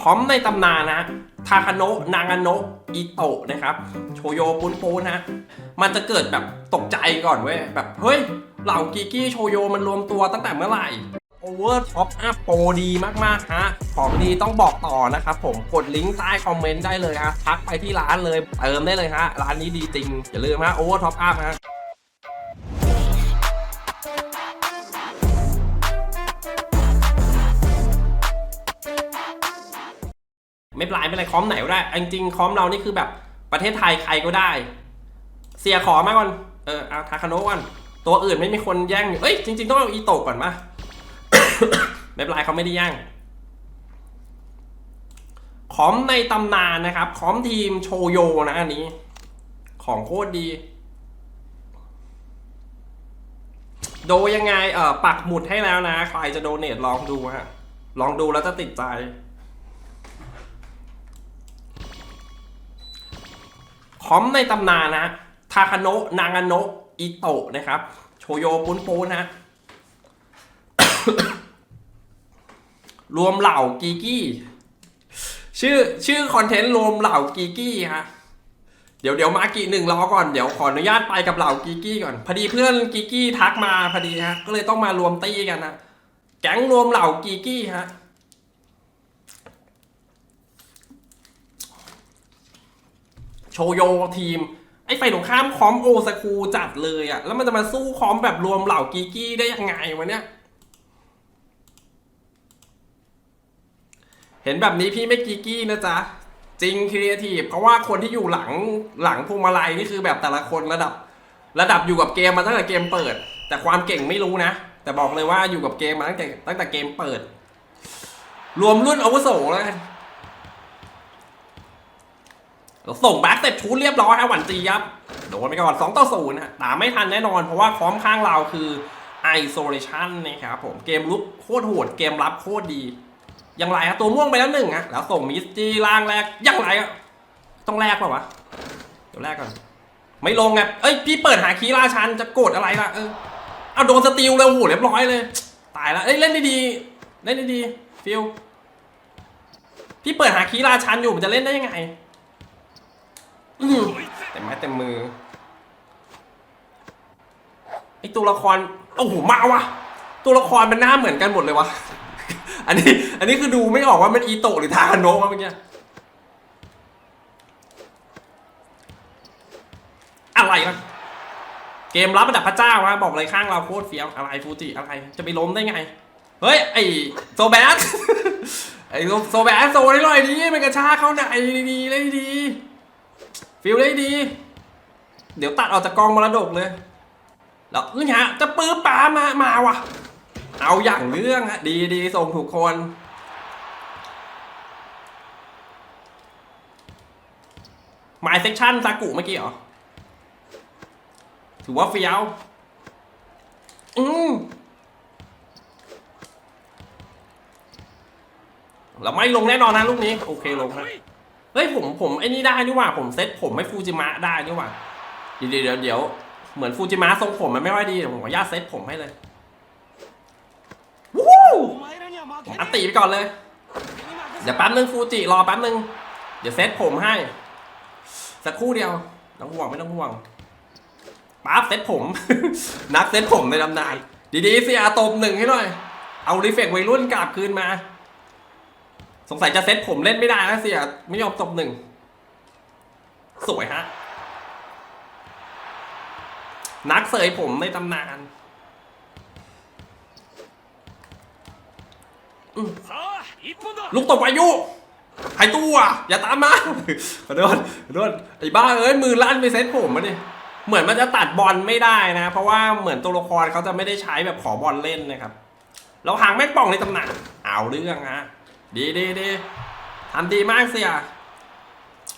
พร้อมในตำนานนะทาคาโนะนางาโนะอิโตะนะครับ โชโยปุนปูนะ มันจะเกิดแบบตกใจก่อนเว้ย แบบเฮ้ย เหล่ากิกี้โชโยมันรวมตัวตั้งแต่เมื่อไหร่โอเวอร์ท็อปอัพโปรดีมาก ๆ ฮะ ของดีต้องบอกต่อนะครับผมกดลิงก์ใต้คอมเมนต์ได้เลยฮะทักไปที่ร้านเลย เติมได้เลยฮะ ร้านนี้ดีจริง อย่าลืมฮะโอเวอร์ท็อปอัพฮะ ไม่เป็นไรไม่เป็นไรคอมไหนก็ได้จริงๆคอมเรานี่คือแบบประเทศไทยใครก็ได้ เสียขอมาก่อนเออเอาทาคาโนะก่อนตัวอื่นไม่มีคนแย่งอยู่เอ้ยจริง ๆ ต้องเอาอีโตะก่อนมาไม่เป็นไรเขาไม่ได้แย่งคอมในตำนานนะครับคอมทีมโชโยนะอันนี้ ของโคตรดี โดยยังไงเออปักหมุดให้แล้วนะ ใครจะโดเนทลองดูฮะลองดูแล้วจะติดใจ คอมในตำนานนะทาคาโนะนางาโนะอิโตะนะครับ โชโยปุนปูนะรวมเหล่ากีกี้ชื่อชื่อคอนเทนต์รวมเหล่ากีกี้ฮะเดี๋ยวเดี๋ยวมากีหนึ่งรอก่อนเดี๋ยวขออนุญาตไปกับเหล่ากีกี้ก่อน พอดีเพื่อนกีกี้ทักมาพอดีฮะก็เลยต้องมารวมตี้กันนะแก๊งรวมเหล่ากีกี้ฮะ โชโยทีม ไอ้ไฟตรงข้ามคอมโอซากูจัดเลยอะแล้วมันจะมาสู้คอมแบบรวมเหล่ากีกี้ได้ยังไงวะเนี่ย เห็นแบบนี้พี่ไม่กีกี้นะจ๊ะ จริงครีเอทีฟเพราะว่าคนที่อยู่หลังหลังพวงมาลัยนี่คือแบบแต่ละคนระดับ ระดับอยู่กับเกมมาตั้งแต่เกมเปิด แต่ความเก่งไม่รู้นะ แต่บอกเลยว่าอยู่กับเกมมาตั้งแต่ตั้งแต่เกมเปิด รวมรุ่นอาวุโสแล้วกัน เรา ส่งแบ็กเสร็จชูดเรียบร้อยฮะหวันจียับโดนไปก่อน2ต่อ0นะตามไม่ทันแน่นอนเพราะว่าพร้อมข้างเราคือ isolation นะครับผมเกมลุกโคตรโหดเกมรับโคตรดียังไรครับตัวม่วงไปแล้วหนึ่งอะแล้วส่งมิสจีล่างแรกยังไรอะต้องแรกเปล่าวะเดี๋ยวแรกก่อน ไม่ลงไงเอ้ยพี่เปิดหาคีราชันจะโกดอะไรล่ะเออเอาโดนสติลเลยโอ้โหเรียบร้อยเลย ตายแล้วเอ้ยเล่นดีๆเล่นดีๆฟิลพี่เปิดหาคีราชันอยู่มันจะเล่นได้ยังไง เต็มไม้เต็มมือไอตัวละครโอ้โหมาวะตัวละครมันหน้าเหมือนกันหมดเลยวะอันนี้ อันนี้คือดูไม่ออกว่ามันอีโตหรือทาคาโนะวะเมื่อกี้อะไรวะเกมรับระดับพระเจ้าวะบอกเลยข้างเราโคตรเฟี้ยวอะไรฟูจิอะไรจะไปล้มได้ไง เฮ้ย ไอโซแบสไอโซแบสโซได้หน่อยดีมันกระชากเข้าไหนดีเลยดี ฟิลได้ดี เดี๋ยวตัดออกจากกองมรดกเลย แล้วนี่ฮะจะปื้อปลามามาวะเอาอย่างเรื่องฮะดีดีส่งถูกคนหมายเซกชันซากุเมื่อกี้เหรอ ถือว่าเฟี้ยว อืมเราไม่ลงแน่นอนนะลูกนี้ โอเคลงนะ เฮ้ยผมผมไอ้นี่ได้นี่หว่าผมเซ็ตผมไม่ฟูจิมะได้นี่หว่าเดี๋ยวเดี๋ยวเดี๋ยวเหมือนฟูจิมะทรงผมมันไม่ค่อยดีผมขออนุญาตเซ็ตผมให้เลยวู้อัตติไปก่อนเลย เดี๋ยวแป๊บนึงฟูจิรอแป๊บนึง เดี๋ยวเซ็ตผมให้ สักครู่เดียวไม่ต้องห่วงไม่ต้องห่วงปั๊บเซ็ตผม นักเซ็ตผมในตำนานดีๆเสียตบหนึ่งให้หน่อย เอารีเฟกวัยรุ่นกลับคืนมา สงสัยจะเซตผมเล่นไม่ได้แล้วเสียไม่ยอมตบหนึ่งสวยฮะ นักเสยผมในตำนานลูกตบอายุหายตัวอย่าตามมาขอโทษขอโทษไอ้บ้าเอ้ยมือลั่นไปเซตผมมาดิเหมือนมันจะตัดบอลไม่ได้นะ เพราะว่าเหมือนตัวละครเขาจะไม่ได้ใช้แบบขอบอลเล่นนะครับแล้วหางแม่งป่องในตำนานเอาเรื่องฮะ ดีดีดีทำดีมากเสีย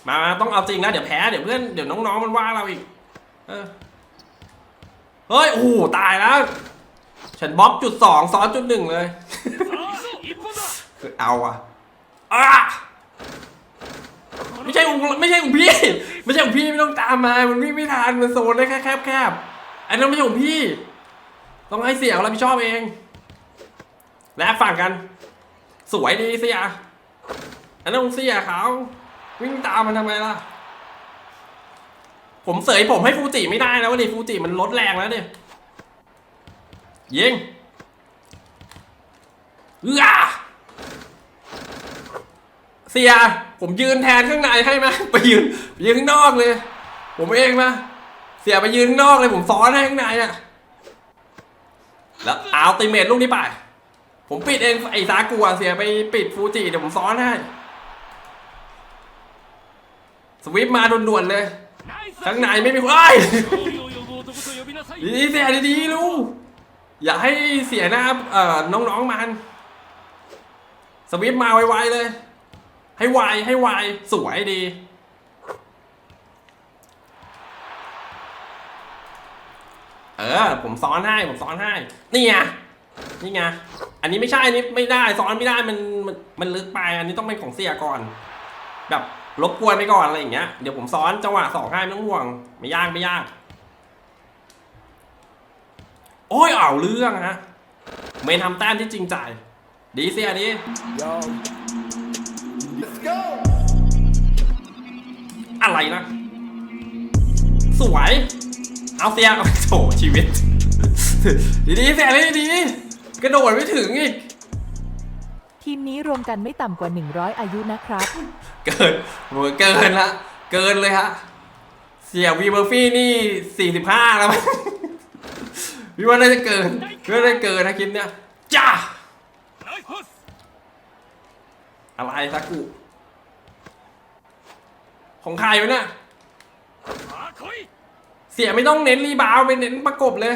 มามาต้องเอาจริงนะเดี๋ยวแพ้เดี๋ยวเพื่อนเดี๋ยวน้องๆมันว่าเราอีกเฮ้ยโอ้โหตายแล้ว ฉันบล็อกจุดสองซ้อนจุดหนึ่งเลยคือเอาอะอะไม่ใช่ของไม่ใช่ของพี่ ไม่ใช่ของพี่ไม่ต้องตามมา มันวิ่งไม่ทันมันโซนได้แค่แคบแคบอันนั้นไม่ใช่ของพี่ ต้องให้เสียงรับผิดชอบเอง และฝั่งกัน สวยดีเสียอันนั้นของเสียเขาวิ่งตามมันทำไมล่ะ ผมเสยผมให้ฟูจิไม่ได้แล้วดิฟูจิมันลดแรงแล้วดิยิงเอื้อเสีย ผมยืนแทนข้างในให้ไหมไปยืนยืนข้างนอกเลย ผมเองมาเสียไปยืนข้างนอกเลยผมซ้อนให้ข้างในอะแล้วเอาติเมตลูกนี้ไป ผมปิดเองไอ้ซากัวเสียไปปิดฟูจิเดี๋ยวผมซ้อนให้ สวิปมาด่วนๆเลยข้างในไม่มีคนเอ้ดีเสียดีๆลูกอย่าให้เสียหน้าเอ่อน้องๆมัน สวิปมาไวๆเลย ให้ไวให้ไวสวยดีเออ ผมซ้อนให้ ผมซ้อนให้ นี่ไง นี่ไง อันนี้ไม่ใช่ อันนี้ไม่ได้ซ้อนไม่ได้มันมันมันลึกไป อันนี้ต้องเป็นของเสียก่อน แบบรบกวนไปก่อนอะไรอย่างเงี้ย เดี๋ยวผมซ้อนจังหวะสองให้ไม่ต้องห่วง ไม่ยากไม่ยาก โอ้ยเอาเรื่องฮะ เมนทำแต้มที่จริงใจ ดีเสียดี Yo. Let's go. อะไรนะ สวย เอาเสียโอ้โถชีวิต ดีๆเสียดีดีๆ กระโดดไม่ถึงอีก ทีมนี้รวมกันไม่ต่ำกว่า 100 อายุนะครับ เกินโหเกินละ เกินเลยฮะ เสียวีเบอร์ฟี่นี่สี่สิบห้าแล้วมั้ง พี่ว่าน่าจะเกินพี่ว่าน่าจะเกินนะคลิปเนี้ยจ้าอะไรซากุ ของใครวะเนี่ย เสียไม่ต้องเน้นรีบาวด์ไปเน้นประกบเลย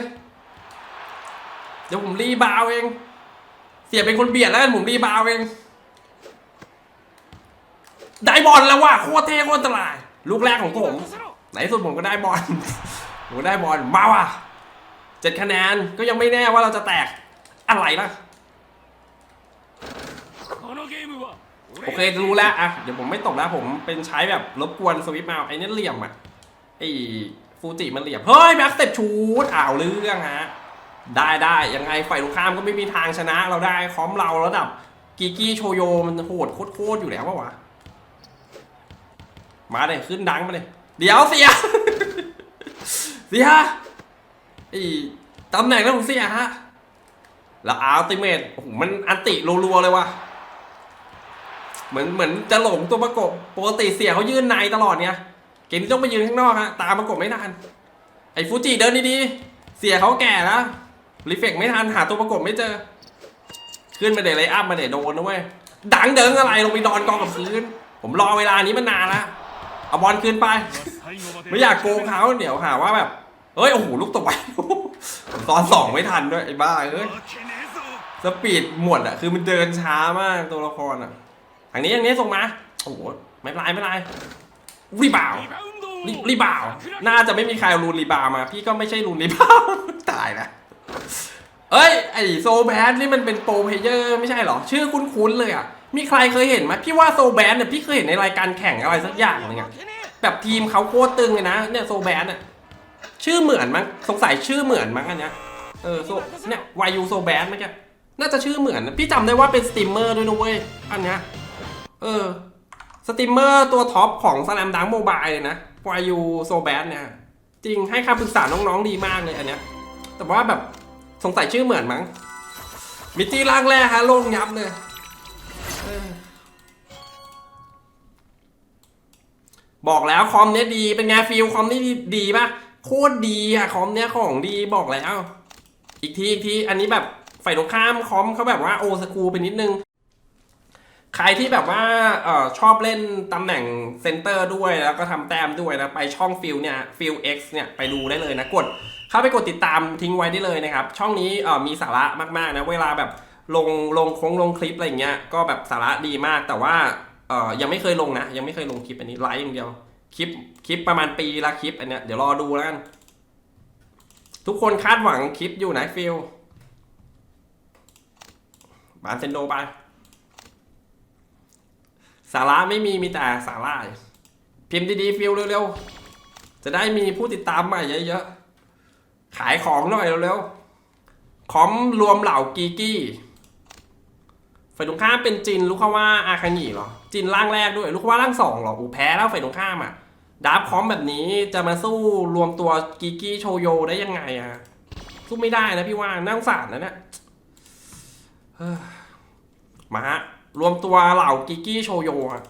เดี๋ยวผมรีบาวด์เอง เสียเป็นคนเบียดแล้วกันผมรีบาวด์เอง ได้บอลแล้วว่ะโคตรเท่โคตรอันตราย ลูกแรกของผม ไหนสุดผมก็ได้บอลผมก็ได้บอลมาว่ะเจ็ดคะแนนก็ยังไม่แน่ว่าเราจะแตกอะไรล่ะโอเครู้แล้วอะเดี๋ยวผมไม่ตกแล้วผมเป็นใช้แบบรบกวนสวิปมาไอ้นี่เหลี่ยมอะไอ้ฟูจิมันเหลี่ยม เฮ้ยแบ็กสเต็ปชูดอ้าวเรื่องฮะ ได้ได้ยังไงฝ่ายตรงข้ามก็ไม่มีทางชนะเราได้คอมเราระดับกีกี้โชโยมันโหดโคตรอยู่แล้ววะวะมาเลยขึ้นดังมาเลยเดี๋ยวเสีย เสียไอ้ตำแหน่งนั้นของเสียฮะ แล้วอัลติเมทโอ้โหมันอันติรัวๆเลยว่ะเหมือนเหมือนจะหลงตัวประกบปกติเสียเขายืนในตลอดเนี่ยเกมนี้ต้องไปยืนข้างนอกฮะตามประกบไม่ทันไอ้ฟูจิเดินดีๆเสียเขาแก่แล้ว รีเฟกไม่ทันหาตัวประกบไม่เจอ ขึ้นมาเดเลยวไรอัพมาเดี๋ยวโดนนะเว้ย ดังเดิงอะไรลงไปนอนกองกับพื้น ผมรอเวลานี้มานานล้วเอาบอลคืนไป ไม่อยากโกงเขาเดี๋ยวหาว่าแบบ เฮ้ย โอ้โห ลูกตกไปตอนสองไม่ทันด้วยไอ้บ้าเอ้ย สปีดหมดอะคือมันเดินช้ามากตัวละครอะทางนี้ทางนี้ส่งมา โอ้โห ไม่เป็นไรไม่เป็นไรรีบาวรีรีบาว น่าจะไม่มีใครรูนรีบาวมา พี่ก็ไม่ใช่รูนรีบาวตายนะ เอ้ยไอโซแบนนี่มันเป็นโปรเพเยอร์ไม่ใช่เหรอ ชื่อคุ้นๆเลยอะ มีใครเคยเห็นไหมพี่ว่าโซแบนเนี่ยพี่เคยเห็นในรายการแข่งอะไรสักอย่างหนึงอะแบบทีมเขาโคตรตึงเลยนะเนี่ยโซแบนอะชื่อเหมือนมั้งสงสัยชื่อเหมือนมั้งอันเนี้ยเออโซเนี่ยวายูโซแบนมื่อกี้น่าจะชื่อเหมือนนะพี่จำได้ว่าเป็นสตรีมเมอร์ด้วยนะเว้ยอันเนี้ยเออสตรีมเมอร์ตัวท็อปของสแลมดังโมบายเลยนะวายูโซแบนเนี่ยจริงให้คำปรึกษาน้องๆดีมากเลยอันเนี้ย แต่ว่าแบบสงสัยชื่อเหมือนมั้งมิตี้ร่างแรกฮะโล่งยับเลยบอกแล้วคอมเนี้ยดีเป็นไงฟิลคอมนี่ดีดีปะโคตรดีอะคอมเนี้ยของดีบอกแล้ว อีกทีอีกทีอันนี้แบบฝ่ายตรงข้ามคอมเขาแบบว่าโอสกูไปนิดนึง ใครที่แบบว่าเออชอบเล่นตำแหน่งเซนเตอร์ด้วยแล้วก็ทำแต้มด้วยนะ ไปช่องฟิลเนี่ยฟิล X เนี่ยไปดูได้เลยนะกด เข้าไปกดติดตามทิ้งไว้ได้เลยนะครับ ช่องนี้มีสาระมากๆนะเวลาแบบลงลงโค้งลงคลิปอะไรเงี้ยก็แบบสาระดีมาก แต่ว่ายังไม่เคยลงนะ ยังไม่เคยลงคลิปอันนี้ไลฟ์อย่างเดียวคลิปคลิปประมาณปีละคลิปอันเนี้ยเดี๋ยวรอดูแล้วกันทุกคนคาดหวังคลิปอยู่ไหนฟิลบานเซนโดไปสาระไม่มีมีแต่สาระพิมพ์ดีๆฟิลเร็วๆ จะได้มีผู้ติดตามใหม่เยอะๆ ขายของหน่อยเร็วๆคอมรวมเหล่ากีกี้ฝ่ายตรงข้ามเป็นจินลูกเขาว่าอาคางิเหรอจินร่างแรกด้วยลูกเขาว่าร่างสองเหรออูแพ้แล้วฝ่ายตรงข้ามอะดาร์ฟคอมแบบนี้จะมาสู้รวมตัวกิกี้โชโยได้ยังไงอะสู้ไม่ได้นะพี่ว่าน่าสงสารนะเนี่ยมาฮะรวมตัวเหล่ากิกี้โชโยอะ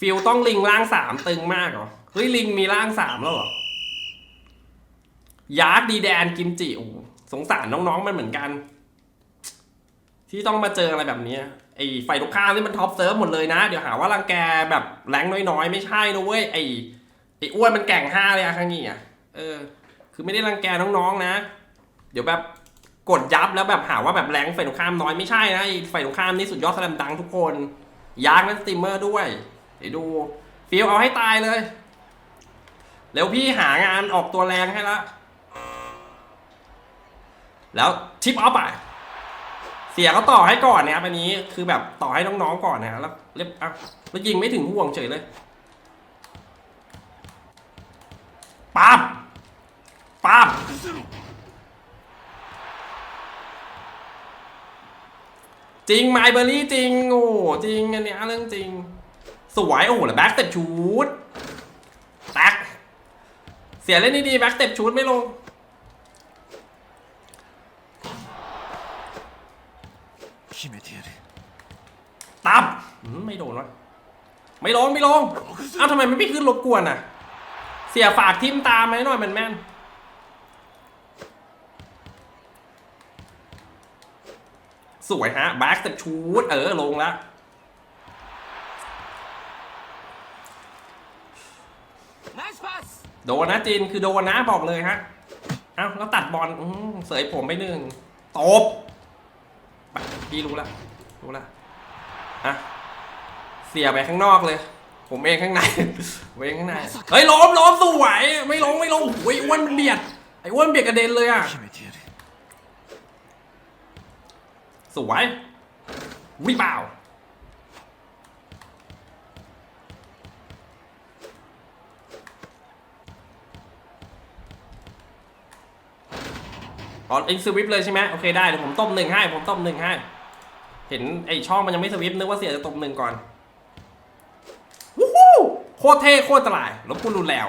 ฟิลต้องลิงร่างสามตึงมากเหรอ เฮ้ย ลิงมีร่างสามแล้วเหรอ ยาร์กดีแดนกิมจิโอ้สงสารน้องๆมันเหมือนกัน ที่ต้องมาเจออะไรแบบนี้ไอ้ไฟตรงข้ามนี่มันท็อปเซิร์ฟหมดเลยนะ เดี๋ยวหาว่ารังแกแบบแรงน้อยๆ ไม่ใช่นะเว้ยไอ้ไอ้อ้วนมันแก่งห้าเลยอะครั้งนี้อะเออ คือไม่ได้รังแกน้องๆนะ เดี๋ยวแบบกดยับแล้วแบบหาว่าแบบแรงไฟตรงข้ามน้อยไม่ใช่นะไอ้ไฟตรงข้ามนี่สุดยอดสแลมดังทุกคนยาร์กนั้นสตรีมเมอร์ด้วย เดี๋ยวดูฟิลเอาให้ตายเลย เร็วพี่หางานออกตัวแรงให้ละแล้วทิปเอาไปเสียเขาต่อให้ก่อนนะครับอันนี้คือแบบต่อให้น้องๆก่อนนะแล้วเรียบอะแล้วยิงไม่ถึงห่วงเฉยเลยปั๊บปั๊บจริงไมเบอรี่จริงโอ้จริงอันเนี้ยเรื่องจริง สวยโอ้โหแล้แบ็กเต็ปชูดแท็กเสียเล่นดีๆแบ็กเต็ปชูดไม่ลงตับไม่โดนวะไม่ลงไม่ลงเอ้าทำไมมันไม่ขึ้นรบกวนอะ เสียฝากทิมตามไหมหน่อยมนแมนสวยฮะแบ็กเต็ปชูดเออลงแล้ว โดนนะจีนคือโดนนะบอกเลยฮะอ้าวแล้วตัดบอลเสยผมไปหนึ่งตบพี่รู้ละรู้ละอะเสียไปข้างนอกเลย ผมเองข้างในเองข้างในเฮ้ยล้มล้มสวยไม่ล้มไม่ล้มโอ้ยอ้วนเบียดไอ้อ้วนเบียดกระเด็นเลยอะสวยวิบ่าว อ๋อเอ็งสวิปเลยใช่ไหมโอเคได้เดี๋ยวผมต้มหนึ่งให้ผมต้มหนึ่งให้ เห็นไอช่องมันยังไม่สวิปนึกว่าเสียจะต้มหนึ่งก่อนวู้ฮู้โคตรเท่โคตรตลายลบคุณรุนแล้ว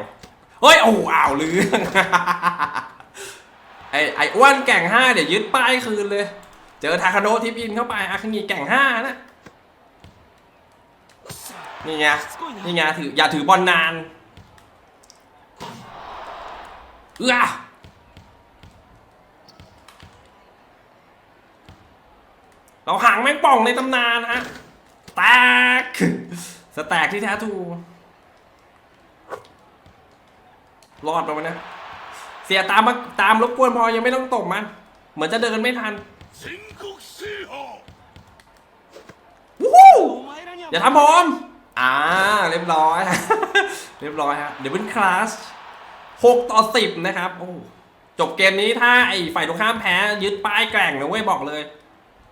เฮ้ยโอ้อ้าวลือไอไออ้วนแก่งห้าเดี๋ยวยึดป้ายคืนเลย เจอทาคาโนะทิปอินเข้าไปอาคางิแก่งห้านะนี่ไงนี่ไงถืออย่าถือบอลนานเอื้อ เราหางแมงป่องในตำนานฮะแตกสแตกที่แท้ทูรอดมาไหมนะ เสียตามมาตามรบกวนพอยังไม่ต้องตกมัน เหมือนจะเดินไม่ทันวู้ฮู้อย่าทำผมอ่า เรียบร้อย เรียบร้อยฮะเดี๋ยวเป็นคลาสหกต่อสิบนะครับ โอ้จบเกมนี้ถ้าไอ้ฝ่ายตรงข้ามแพ้ยึดป้ายแกร่งนะเว้ยบอกเลย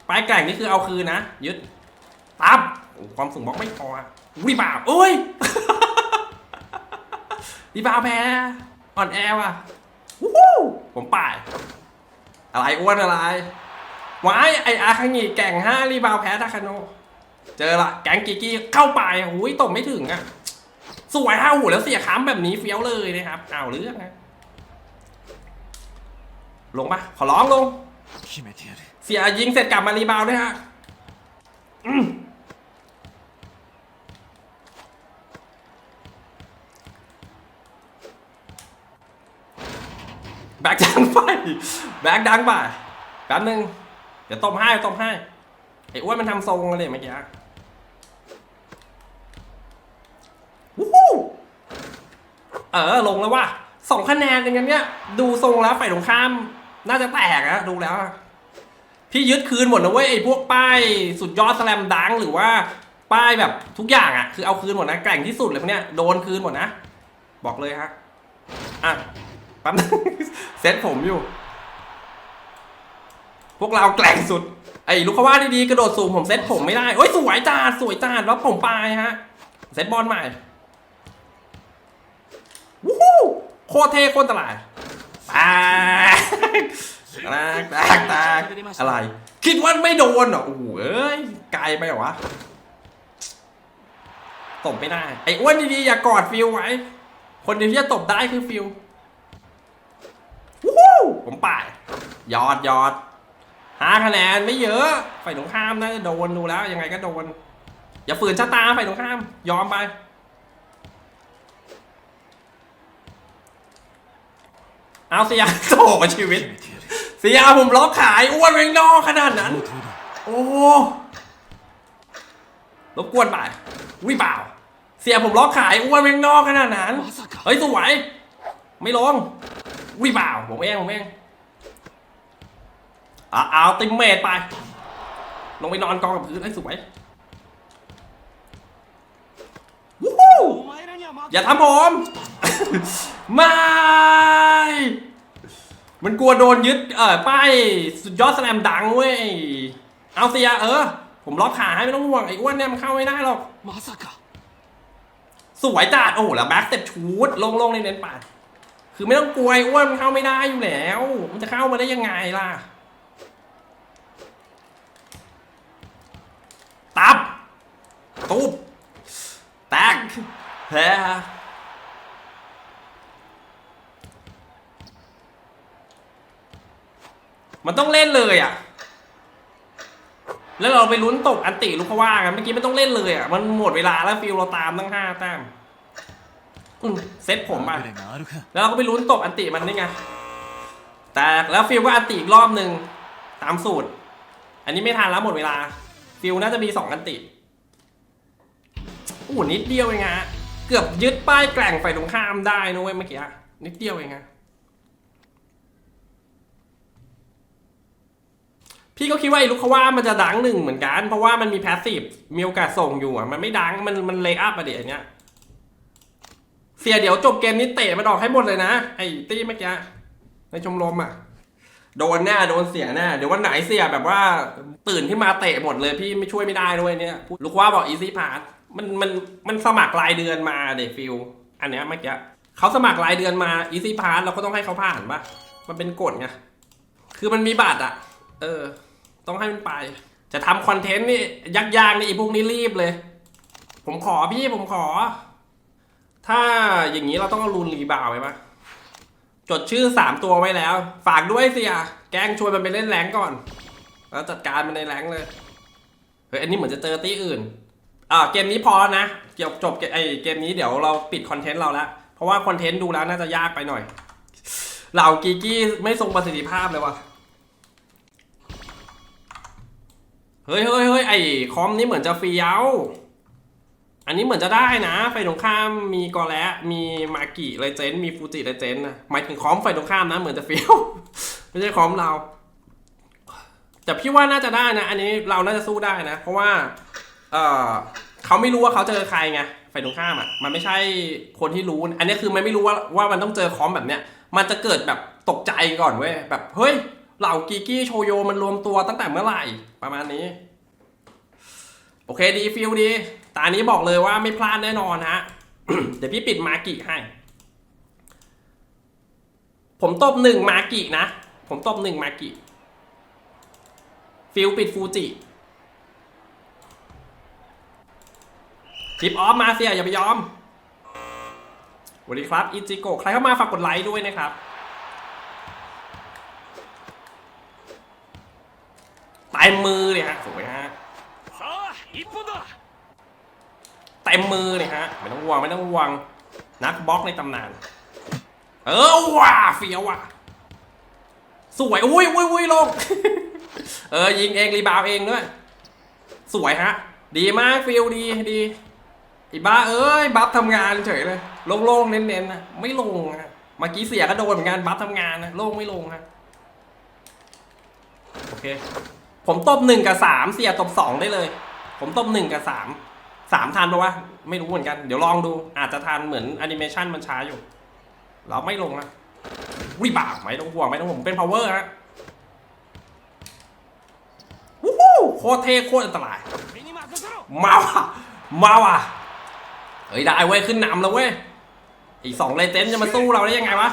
ปลายแก่งนี่คือเอาคืนนะยึดตับความสูงบล็อกไม่พอรีบาวเอ้ยรีบาวแพ้อ่อนแอว่ะวู้ผมป่าย อะไรอ้วนอะไรวายไออาคังีแก่งห้ารีบาวแพ้ทาคาโนเจอละแก๊งกิกี้เข้าป่ายหุยตบไม่ถึงอะสวยห้าหูแล้วเสียค้ำแบบนี้เฟี้ยวเลยนะครับเอาเรื่องนะลงปะขอร้องลง เสียยิงเสร็จกลับมารีบาวด้วยฮะแบกดังไป แบกดังไปแป๊บนึง เดี๋ยวต้มให้ต้มให้ไอ้อ้วนมันทำทรงอะไรเมื่อกี้วู้ฮู้เออ ลงแล้วว่ะสองคะแนนอย่างเงี้ย ดูทรงแล้วฝ่ายตรงข้าม น่าจะแตกอะดูแล้ว อะพี่ยึดคืนหมดนะเว้ยไอ้พวกป้ายสุดยอดสแลมดังหรือว่าป้ายแบบทุกอย่างอะ คือเอาคืนหมดนะแกร่งที่สุดเลยพวกเนี้ยโดนคืนหมดนะ บอกเลยฮะอะปั๊บนึงเซ็ตผมอยู่ พวกเราแกร่งสุด ไอ้ลูกเขาว่าดีๆกระโดดสูงผมเซ็ตผมไม่ได้โอ้ยสวยจ้าสวยจ้าแล้วผมปลายฮะเซ็ตบอลใหม่วู้ฮู้โคตรเท่โคตรตลาดไป ตากตากตกอะไร คิดว่าไม่โดนเหรอโอ้เอ้ยไกลไปหรอวะตบไม่ได้ ไอ้อ้วนดีๆอย่ากอดฟิลไว้ คนเดียวที่จะตบได้คือฟิลวู้ผมป่ายยอดยอดหาคะแนนไม่เยอะ ฝ่ายตรงข้ามนะโดนดูแล้ว ยังไงก็โดน อย่าฝืนชะตาฝ่ายตรงข้าม ยอมไปเอาเสียามโชีวิต เสียผมล็อกขายอ้วนแมงนอขนาดนั้น โอ้รบกวนไปวิ่งเปล่า เสียผมล็อกขายอ้วนแมงนอขนาดนั้น เฮ้ยสวย ไม่ลงวิ่งเปล่าผมเองผมเองอะเอาติมเมตไป ลงไปนอนกองกับพื้นให้สวยวู้ฮู้อย่าทำผม ไม่ มันกลัวโดนยึดเออป้ายสุดยอดสแลมดังเว้ย เอาเสียเออ ผมล็อกขาให้ไม่ต้องห่วงไอ้อ้วนเนี่ยมันเข้าไม่ได้หรอก มาสักะสวยจัดโอ้โหแล้วแบ็กเต็ปชูดลงลงในเน้นปาดคือไม่ต้องกลัวไอ้อ้วนมันเข้าไม่ได้อยู่แล้ว มันจะเข้ามาได้ยังไงล่ะ ตับตูบแตกแพ้ มันต้องเล่นเลยอะ แล้วเราไปลุ้นตกอันติลูกเขาว่ากันเมื่อกี้ไม่ต้องเล่นเลยอะ มันหมดเวลาแล้วฟิลเราตามตั้งห้าแต้มเซตผมอะ แล้วเราก็ไปลุ้นตกอันติมันนี่ไง แต่แล้วฟิลก็อันติอีกรอบหนึ่งตามสูตร อันนี้ไม่ทานแล้วหมดเวลา ฟิลน่าจะมีสองอันติอู้นิดเดียวเองฮะเกือบยึดป้ายแกล่งไฟตรงข้ามได้นะเว้ยเมื่อกี้นิดเดียวเองฮะ พี่ก็คิดว่าไอ้ลูกเขาว่ามันจะดังหนึ่งเหมือนกัน เพราะว่ามันมีแพสซีฟมีโอกาสส่งอยู่อะมันไม่ดังมันมันเลย์อัพอะเดี๋ยวนี้เสียเดี๋ยวจบเกมนี้เตะมันออกให้หมดเลยนะไอ้ตี้เมื่อกี้ในชมรมอะโดนแน่โดนเสียแน่เดี๋ยววันไหนเสียแบบว่าตื่นขึ้นมาเตะหมดเลยพี่ไม่ช่วยไม่ได้ด้วยเนี่ยลูกว่าบอกอีซี่พาสมันมันมันสมัครรายเดือนมาเดฟิลอันเนี้ยเมื่อกี้เขาสมัครรายเดือนมาอีซี่พาสเราก็ต้องให้เขาผ่านปะมันเป็นกฎไงคือมันมีบัตรอะ เออ ต้องให้มันไป จะทำคอนเทนต์นี่ยากๆนี่อีพวกนี้รีบเลย ผมขอพี่ผมขอ ถ้าอย่างนี้เราต้องเอารูนรีบาวไว้ปะจดชื่อสามตัวไว้แล้ว ฝากด้วยเสียแกล้งชวนมันไปเล่นแรงก่อน แล้วจัดการมันในแรงเลยเฮ้ยอันนี้เหมือนจะเจอตีอื่นอ่าเกมนี้พอแล้วนะเกี่ยวจบเกมไอเกมนี้เดี๋ยวเราปิดคอนเทนต์เราล้วเพราะว่าคอนเทนต์ดูแล้วน่าจะยากไปหน่อย เหล่ากีกี้ไม่ทรงประสิทธิภาพเลยว่ะ เฮ้ยเฮ้ยเฮ้ยไอคอมนี่เหมือนจะเฟี้ยว อันนี้เหมือนจะได้นะไฟตรงข้ามมีกอและมีมากิเลเจนมีฟูจิเลเจนนะหมายถึงคอมไฟตรงข้ามนะเหมือนจะเฟี้ยว ไม่ใช่คอมเรา แต่พี่ว่าน่าจะได้นะ อันนี้เราน่าจะสู้ได้นะ เพราะว่า เออเขาไม่รู้ว่าเขาเจอใครไงไฟตรงข้ามอะมันไม่ใช่คนที่รู้ อันนี้คือมันไม่รู้ว่าว่ามันต้องเจอคอมแบบเนี้ย มันจะเกิดแบบตกใจก่อนเว้ยแบบเฮ้ย เหล่ากีกี้โชโยมันรวมตัวตั้งแต่เมื่อไหร่ประมาณนี้ โอเคดีฟิลดีตานี้บอกเลยว่าไม่พลาดแน่นอนฮะ เดี๋ยวพี่ปิดมากิให้ ผมตบหนึ่งมากินะ ผมตบหนึ่งมากิฟิลปิดฟูจิทิปออฟมาเสียอย่าไปยอมสวัสดีครับ อิจิโกะใครเข้ามาฝากกดไลค์ด้วยนะครับ เต็มมือเลยฮะสวยฮะเต็มมือเลยฮะไม่ต้องวังไม่ต้องวังนักบล็อกในตำนาน เออว้าเฟียวว่ะสวยอุ้ยอุ้ยอุ้ยลงเออยิงเองรีบาวเองด้วยสวยฮะ ดีมากฟิลดีดีอีบ้าเอ้ยบัฟทำงานเฉยเลยโล่งๆเน้นๆนะไม่ลงฮะเมื่อกี้เสียก็โดนเหมือนกันบัฟทำงานนะโล่งไม่ลงฮะโอเค ผมตบหนึ่งกับสามเสียตบสองได้เลย ผมตบหนึ่งกับสามสามทันปะวะไม่รู้เหมือนกัน เดี๋ยวลองดู อาจจะทันเหมือนแอนิเมชันมันช้าอยู่ เราไม่ลงนะวิบากไม่ต้องห่วงไม่ต้องห่วงเป็นพาวเวอร์ฮะวู้ฮู้โคตรเท่โคตรอันตราย มาว่ะมาว่ะเฮ้ยได้เว้ยขึ้นนำแล้วเว้ยอีสองเลเจนจะมาสู้เราได้ยังไงวะ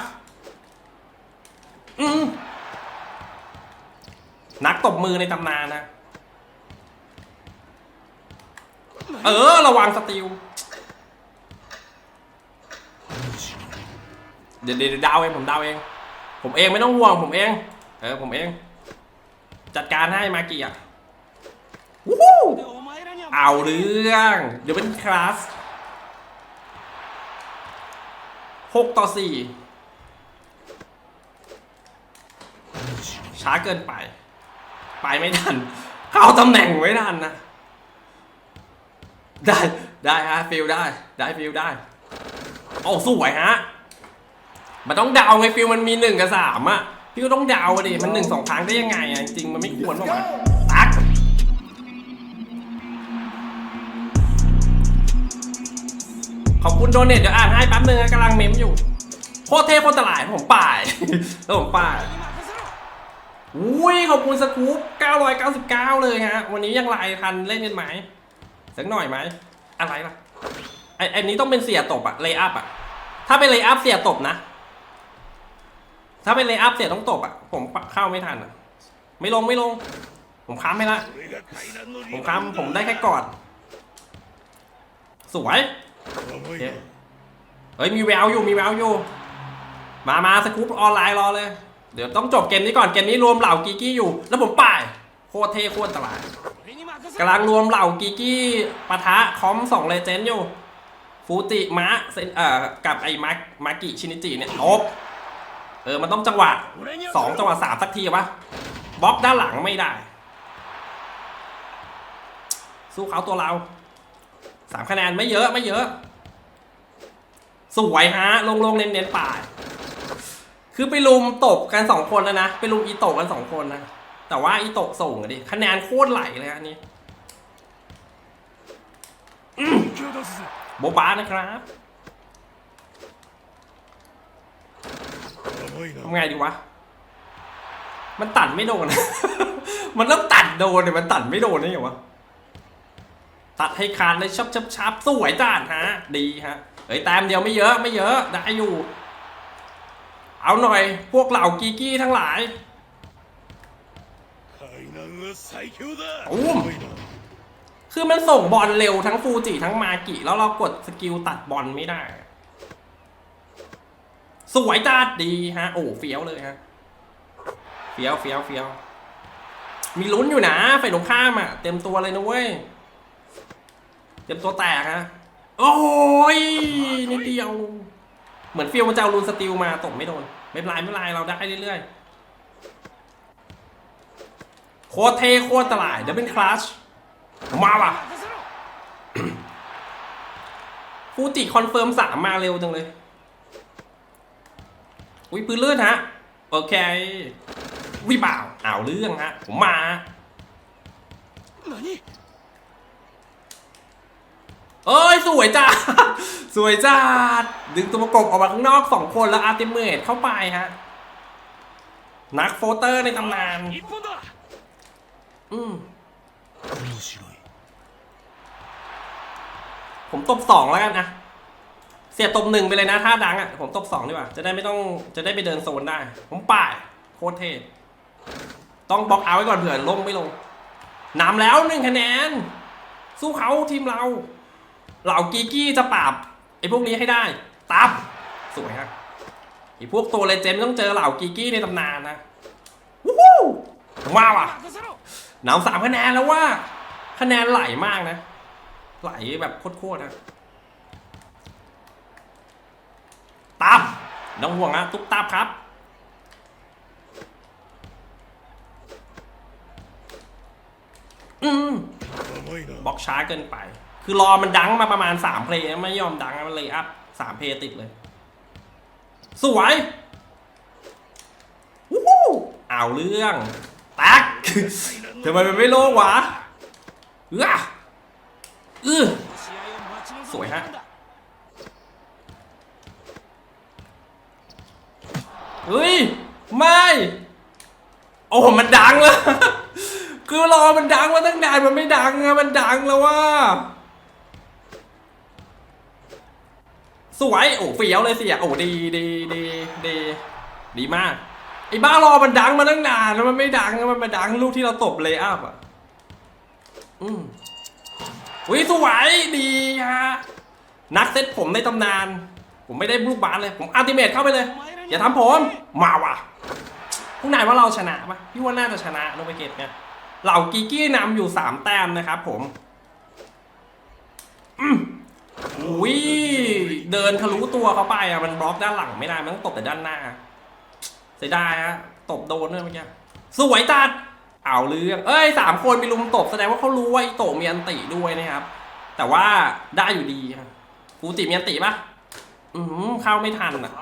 ตบมือในตำนานนะ เออ ระวังสติล เดี๋ยวเดี๋ยวดาวเอง ผมดาวเอง ผมเองไม่ต้องห่วง ผมเอง เออ ผมเอง จัดการให้มากี่อะวู้เอาเรื่อง เดี๋ยวเป็นคลาสหกต่อสี่ช้าเกินไป ไปไม่ทัน เข้าตำแหน่งไม่ทันนะ ได้ได้ฮะฟิลได้ได้ฟิลได้โอ้สวยฮะ มันต้องดาวไงฟิลมันมีหนึ่งกับสามอะพี่ก็ต้องดาวดิ มันหนึ่งสองครั้งได้ยังไงอะจริงมันไม่ควรบอกว่าตักขอบคุณโดเนทเดี๋ยวอ่านให้แป๊บนึงกำลังเมมอยู่ โคตรเทพโคตรตลายผมป่ายแล้วผมป่าย อุ้ยขอบคุณสกู๊ป999 เลยฮะ วันนี้ยังไลทันเล่นกันไหมสักหน่อยไหม อะไรล่ะ ไอไอนี้ต้องเป็นเสียตบอะเลย์อัพอะถ้าเป็นเลย์อัพเสียตบนะ ถ้าเป็นเลย์อัพเสียต้องตบอะผมเข้าไม่ทันอะไม่ลงไม่ลง ผมค้ำไม่ละ ผมค้ำผมได้แค่กอด สวยเฮ้ยมีแววอยู่มีแววอยู่ มามาสกู๊ปออนไลน์รอเลย เดี๋ยวต้องจบเกมนี้ก่อน เกมนี้รวมเหล่ากีกี้อยู่ แล้วผมป่ายโคตรเท่โคตรตลาดกำลังรวมเหล่ากีกี้ปะทะคอมสองเลเจนด์อยู่ ฟูจิมะเซนเอ่อกับไอ้มักมักกิชินิจิเนี่ยลบเออ มันต้องจังหวะสองจังหวะสามสักทีวะบล็อกด้านหลังไม่ได้ สู้เขาตัวเราสามคะแนนไม่เยอะไม่เยอะ สวยฮะ ลงลงเน้นเน้นป่าย คือไปลุมตบกันสองคนแล้วนะ ไปลุมอีตกกันสองคนนะ แต่ว่าอีตกส่งอะดิ คะแนนโคตรไหลเลยอันนี้โบบานะครับทำไงดีวะ มันตัดไม่โดน มันต้องตัดโดนเนี่ยมันตัดไม่โดนนี่เหรอวะ ตัดให้คานเลยชับชับชับสวยจ้านฮะ ดีฮะเอ้ยแต้มเดียวไม่เยอะไม่เยอะได้อยู่ เอาหน่อยพวกเหล่ากีกี้ทั้งหลายอู้มคือมันส่งบอลเร็วทั้งฟูจิทั้งมากิแล้วเรากดสกิลตัดบอลไม่ได้ สวยจัดดีฮะ โอ้เฟี้ยวเลยฮะ เฟี้ยวเฟี้ยวเฟี้ยว มีลุ้นอยู่นะไฟายตรงข้ามอะ เต็มตัวเลยนะเว้ย เต็มตัวแตกฮะ โอ้ยนิดเดียว เหมือนฟิลมันจะเอาลูนสติลมาตกไม่โดน ไม่ลายไม่ลายเราได้เรื่อยๆโคเทโคตรตลายเดี๋ยวเป็นคลาสมาว่ะฟูจิคอนเฟิร์มสามมาเร็วจังเลย อุ้ยปืนเลื่อนฮะ โอเควิบ่าวอ่าวเรื่องฮะ ผมมา เอ้ย สวยจ้าสวยจ้าดึงตัวประกบออกมาข้างนอกสองคนแล้วอาร์ติเมตเข้าไปฮะ นักโฟเตอร์ในตำนาน อืมผมตบสองแล้วกันนะเสียตบหนึ่งไปเลยนะถ้าดังอะผมตบสองดีกว่า จะได้ไม่ต้องจะได้ไปเดินโซนได้ ผมป่าย โคตรเท่ต้องบล็อกเอาไว้ก่อนเผื่อลงไม่ลงนำแล้วหนึ่งคะแนน สู้เขาทีมเรา เหล่ากีกี้จะปราบไอ้พวกนี้ให้ได้ตับสวยครับไอ้พวกตัวเลเจนต้องเจอเหล่ากีกี้ในตำนานนะวู้ฮู้ว้าวอะหนาวสามคะแนนแล้วว่า คะแนนไหลมากนะ ไหลแบบโคตรๆนะตับน้องห่วงนะตุ๊กตับครับอืมบล็อกช้าเกินไป คือรอมันดังมาประมาณสามเพลงไม่ยอมดังมันเลยอัพสามเพลงติดเลย สวยวู้ฮู้เอาเรื่องตักทำไมมันไม่โลวะเอื้อเอื้อสวยฮะเฮ้ย ไม่ โอ้มันดังแล้วคือรอมันดังมาตั้งนานมันไม่ดังอะมันดังแล้วว่า สวยโอ้เฟี้ยวเลยเสียโอ้ดีดีดีดีดีมากไอ้บ้ารอมันดังมาตั้งนานแล้วมันไม่ดังมันมาดังลูกที่เราตบเลยอัพอะอืมอุ้ยสวยดีฮะนักเซตผมในตำนาน ผมไม่ได้ลูกบาสเลย ผมอัลติเมทเข้าไปเลย อย่าทำผมมาว่ะพวกนายว่าเราชนะปะพี่ว่าน่าจะชนะโนเบเกตเนี่ยเหล่ากิกกี้นำอยู่สามแต้มนะครับผม อืม อุ้ยเดินทะลุตัวเขาไปอะมันบล็อกด้านหลังไม่ได้มันต้องตบแต่ด้านหน้าเสียดายฮะตบโดนเนี่ยเมื่อกี้สวยจัดเอาเรื่องเอ้ยสามคนไปลุมตบแสดงว่าเขารู้ว่าโตมีอันติด้วยนะครับ แต่ว่าได้อยู่ดีฟูจิมีอันติปะอืมเข้าไม่ทันอะ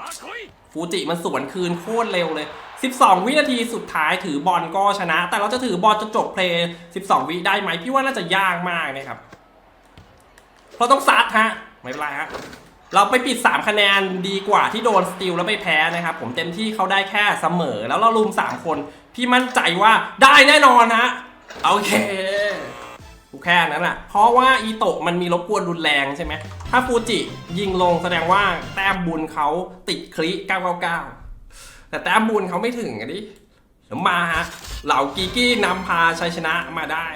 ฟูจิมันสวนคืนโคตรเร็วเลย 12 วินาทีสุดท้ายถือบอลก็ชนะ แต่เราจะถือบอลจะจบเพลย์ 12 วิได้ไหมพี่ว่าน่าจะยากมากนะครับ เพราะต้องซัดฮะ ไม่เป็นไรฮะ เราไปปิด 3 คะแนนดีกว่าที่โดนสติลแล้วไปแพ้นะครับ ผมเต็มที่เขาได้แค่เสมอ แล้วเราลุม 3 คน พี่มั่นใจว่าได้แน่นอนฮะ โอเคกูแค่นั้นแหละ เพราะว่าอีโตะมันมีรบกวนรุนแรงใช่ไหม ถ้าฟูจิยิงลงแสดงว่าแต้มบุญเขาติดคลิ999 แต่แต้มบุญเขาไม่ถึงอะดิเดี๋ยวมาฮะ เหล่ากีกี้นำพาชัยชนะมาได้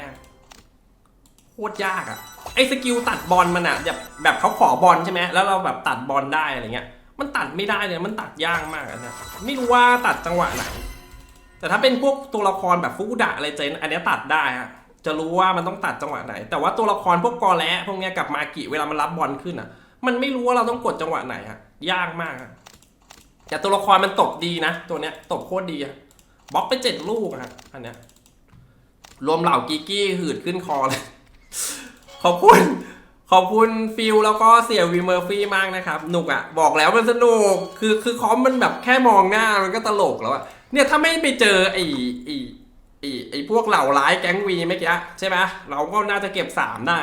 โคตรยากอะ ไอ้สกิลตัดบอลมันอะแบบแบบเขาขอบอลใช่ไหมแล้วเราแบบตัดบอลได้อะไรเงี้ย มันตัดไม่ได้เลยมันตัดยากมากอะไม่รู้ว่าตัดจังหวะไหนแต่ถ้าเป็นพวกตัวละครแบบฟุกุดะอะไรเจนอันเนี้ยตัดได้ฮะจะรู้ว่ามันต้องตัดจังหวะไหน แต่ว่าตัวละครพวกกอและพวกเนี้ยกับมากิเวลามันรับบอลขึ้นอะ มันไม่รู้ว่าเราต้องกดจังหวะไหนฮะยากมากแต่ตัวละครมันตบดีนะ ตัวเนี้ยตบโคตรดีอะบล็อกไปเจ็ดลูกอะฮะอันเนี้ยรวมเหล่ากิกกี้หืดขึ้นคอเลย ขอบคุณ ขอบคุณฟิลแล้วก็เสี่ยวีเมอร์ฟี่มากนะครับหนุกอะ่ะ บอกแล้วมันสนุก คือคือคอมมันแบบแค่มองหน้ามันก็ตลกแล้วอะเนี่ยถ้าไม่ไปเจอไอ้ไอ้ไอ้ไอ้พวกเหล่าร้ายแก๊งวีเมื่อกี้ใช่ไหมเราก็น่าจะเก็บสามได้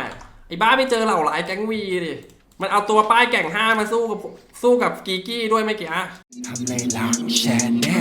ไอ้บ้าไปเจอเหล่าร้ายแก๊งวีดิมันเอาตัวป้ายแก่งห้ามาสู้กับสู้กับกีกี้ด้วยเมื่อกี้ทำในหลังแชนแนล